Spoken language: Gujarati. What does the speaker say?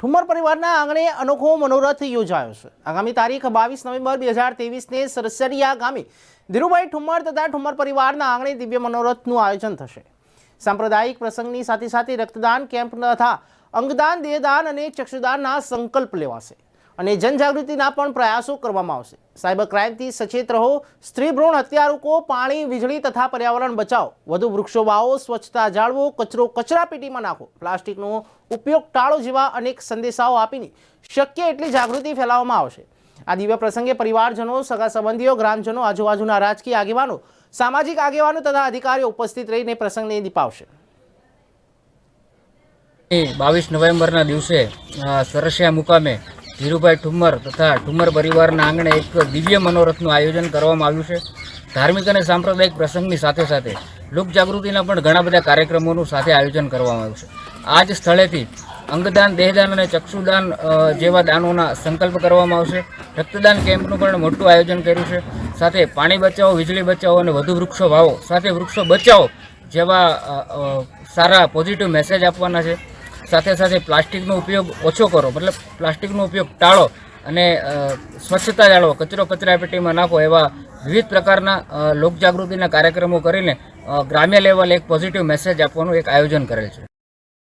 ઠુમ્મર પરિવારના આંગણે અનોખો મનોરથ યોજાયો છે. આગામી તારીખ બાવીસ નવેમ્બર બે હજાર તેવીસને સરસરિયા ગામે ધીરુભાઈ ઠુમ્મર તથા ઠુમ્મર પરિવારના આંગણે દિવ્ય મનોરથનું આયોજન થશે. સાંપ્રદાયિક પ્રસંગની સાથે સાથે રક્તદાન કેમ્પ તથા અંગદાન, દેહદાન અને ચક્ષુદાનના સંકલ્પ લેવાશે. અને જનજાગૃતિના પણ પ્રયાસો કરવામાં આવશે. સાયબર ક્રાઇમથી સચેત રહો, સ્ત્રી ભ્રૂણ હત્યા રોકો, પાણી, વીજળી તથા પર્યાવરણ બચાવો. વધુ વૃક્ષો વાવો, સ્વચ્છતા જાળવો, કચરો કચરાપેટીમાં નાખો. પ્લાસ્ટિકનો ઉપયોગ ટાળો જેવા અનેક સંદેશાઓ આપીને શક્ય એટલી જાગૃતિ ફેલાવવામાં આવશે. આ દિવ્ય પ્રસંગે પરિવારજનો સગા સંબંધીઓ ગ્રામજનો, આજુબાજુના રાજકીય આગેવાનો, સામાજિક આગેવાનો તથા અધિકારીઓ ઉપસ્થિત રહીને પ્રસંગને દીપાવશે બાવીસ નવેમ્બરના દિવસે સરસિયા મુકામે ધીરુભાઈ ઠુમ્મર તથા ઠુમ્મર પરિવારના આંગણે એક દિવ્ય મનોરથનું આયોજન કરવામાં આવ્યું છે. ધાર્મિક અને સાંપ્રદાયિક પ્રસંગની સાથે સાથે લોકજાગૃતિના પણ ઘણા બધા કાર્યક્રમોનું સાથે આયોજન કરવામાં આવ્યું છે. આ જ સ્થળેથી અંગદાન, દેહદાન અને ચક્ષુદાન જેવા દાનોના સંકલ્પ કરવામાં આવશે. રક્તદાન કેમ્પનું પણ મોટું આયોજન કર્યું છે. સાથે પાણી બચાવો, વીજળી બચાવો અને વધુ વૃક્ષો વાવો. સાથે વૃક્ષો બચાવો જેવા સારા પોઝિટિવ મેસેજ આપવાના છે. સાથે સાથે પ્લાસ્ટિકનો ઉપયોગ ઓછો કરો. મતલબ પ્લાસ્ટિકનો ઉપયોગ ટાળો અને સ્વચ્છતા જાળવો. કચરો કચરા પેટીમાં નાખો એવા વિવિધ પ્રકારના લોકજાગૃતિના કાર્યક્રમો કરીને ગ્રામ્ય લેવલે એક પોઝિટિવ મેસેજ આપવાનું એક આયોજન કરેલ છે.